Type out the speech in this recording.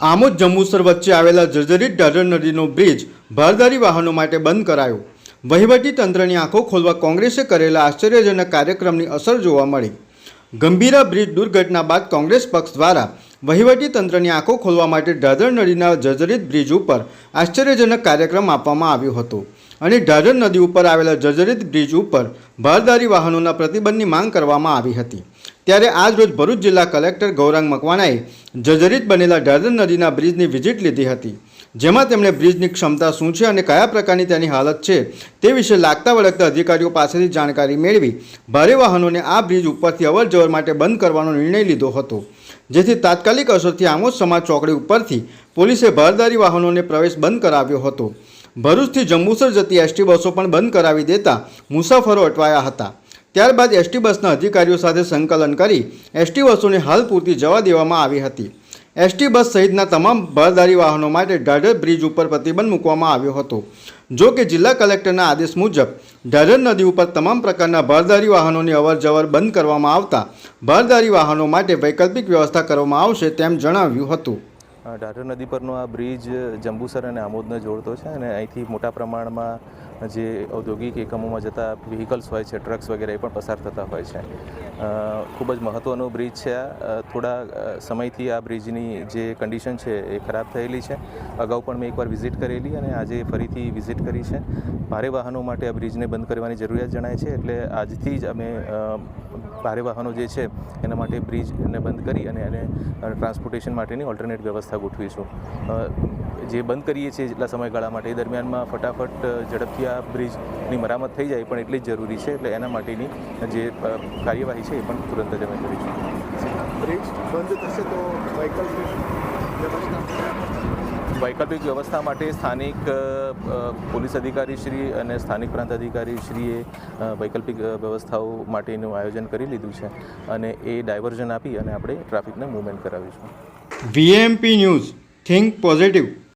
આમોદ જંબુસર વચ્ચે આવેલા જર્જરિત ઢાઢર નદીનો બ્રિજ ભારદારી વાહનો માટે બંધ કરાયો. વહીવટી તંત્રની આંખો ખોલવા કોંગ્રેસે કરેલા આશ્ચર્યજનક કાર્યક્રમની અસર જોવા મળી. ગંભીરા બ્રિજ દુર્ઘટના બાદ કોંગ્રેસ પક્ષ દ્વારા વહીવટી તંત્રની આંખો ખોલવા માટે ઢાઢર નદીના જર્જરિત બ્રિજ ઉપર આશ્ચર્યજનક કાર્યક્રમ આપવામાં આવ્યો હતો. અને ઢાઢર નદી ઉપર આવેલા જર્જરિત બ્રિજ ઉપર ભારદારી વાહનોના પ્રતિબંધની માંગ કરવામાં આવી હતી. ત્યારે આજ રોજ ભરૂચ જિલ્લા કલેક્ટર ગૌરાંગ મકવાણાએ જર્જરિત બનેલા ઢાઢર નદીના બ્રિજની વિઝિટ લીધી હતી, જેમાં તેમણે બ્રિજની ક્ષમતા શું છે અને કયા પ્રકારની તેની હાલત છે તે વિશે લાગતા વળગતા અધિકારીઓ પાસેથી જાણકારી મેળવી ભારે વાહનોને આ બ્રિજ ઉપરથી અવરજવર માટે બંધ કરવાનો નિર્ણય લીધો હતો. જેથી તાત્કાલિક અસરથી આમોદ સમાજ ચોકડી ઉપરથી પોલીસે ભારદારી વાહનોને પ્રવેશ બંધ કરાવ્યો હતો. ભરૂચથી જંબુસર જતી એસટી બસો પણ બંધ કરાવી દેતા મુસાફરો અટવાયા હતા. ત્યારબાદ એસટી બસના અધિકારીઓ સાથે સંકલન કરી એસટી બસોને હાલ પૂરતી જવા દેવામાં આવી હતી. એસટી બસ સહિતના તમામ ભારદારી વાહનો માટે ઢાઢર બ્રિજ ઉપર પ્રતિબંધ મૂકવામાં આવ્યો હતો. જો કે જિલ્લા કલેક્ટરના આદેશ મુજબ ઢાઢર નદી ઉપર તમામ પ્રકારના ભારદારી વાહનોની અવરજવર બંધ કરવામાં આવતા ભારદારી વાહનો માટે વૈકલ્પિક વ્યવસ્થા કરવામાં આવશે તેમ જણાવ્યું હતું. અ, નદી પરનો આ બ્રિજ જંબુસર અને આમોદને જોડતો છે અને અહીંથી મોટા પ્રમાણમાં જે ઔદ્યોગિક એકમોમાં જતા વ્હીકલ્સ હોય છે ટ્રક્સ વગેરે એ પણ પસાર થતા હોય છે. ખૂબ જ મહત્ત્વનો બ્રિજ છે આ. થોડા સમયથી આ બ્રિજની જે કન્ડિશન છે એ ખરાબ થયેલી છે. અગાઉ પણ મેં એકવાર વિઝિટ કરેલી અને આજે ફરીથી વિઝિટ કરી છે. ભારે વાહનો માટે આ બ્રિજને બંધ કરવાની જરૂરિયાત જણાય છે એટલે આજથી જ અમે ભારે વાહનો જે છે એના માટે બ્રિજને બંધ કરી અને એને ટ્રાન્સપોર્ટેશન માટેની ઓલ્ટરનેટ વ્યવસ્થા ગોઠવીશું. જે બંધ કરીએ છીએ જેટલા સમયગાળા માટે એ દરમિયાનમાં ફટાફટ અ, આ બ્રિજની મરામત થઈ જાય પણ એટલી જ જરૂરી છે એટલે એના માટેની જે કાર્યવાહી છે એ પણ તુરંત જ અમે કરીશું. બ્રિજ બંધ થશે તો વૈકલ્પિક વ્યવસ્થા વૈકલ્પિક વ્યવસ્થા માટે સ્થાનિક પોલીસ અધિકારી શ્રી અને સ્થાનિક પ્રાંત અધિકારી શ્રીએ વૈકલ્પિક વ્યવસ્થાઓ માટેનું આયોજન કરી લીધું છે અને એ ડાયવર્ઝન આપી અને આપણે ટ્રાફિકને movement કરાવીશું. VMP news think positive.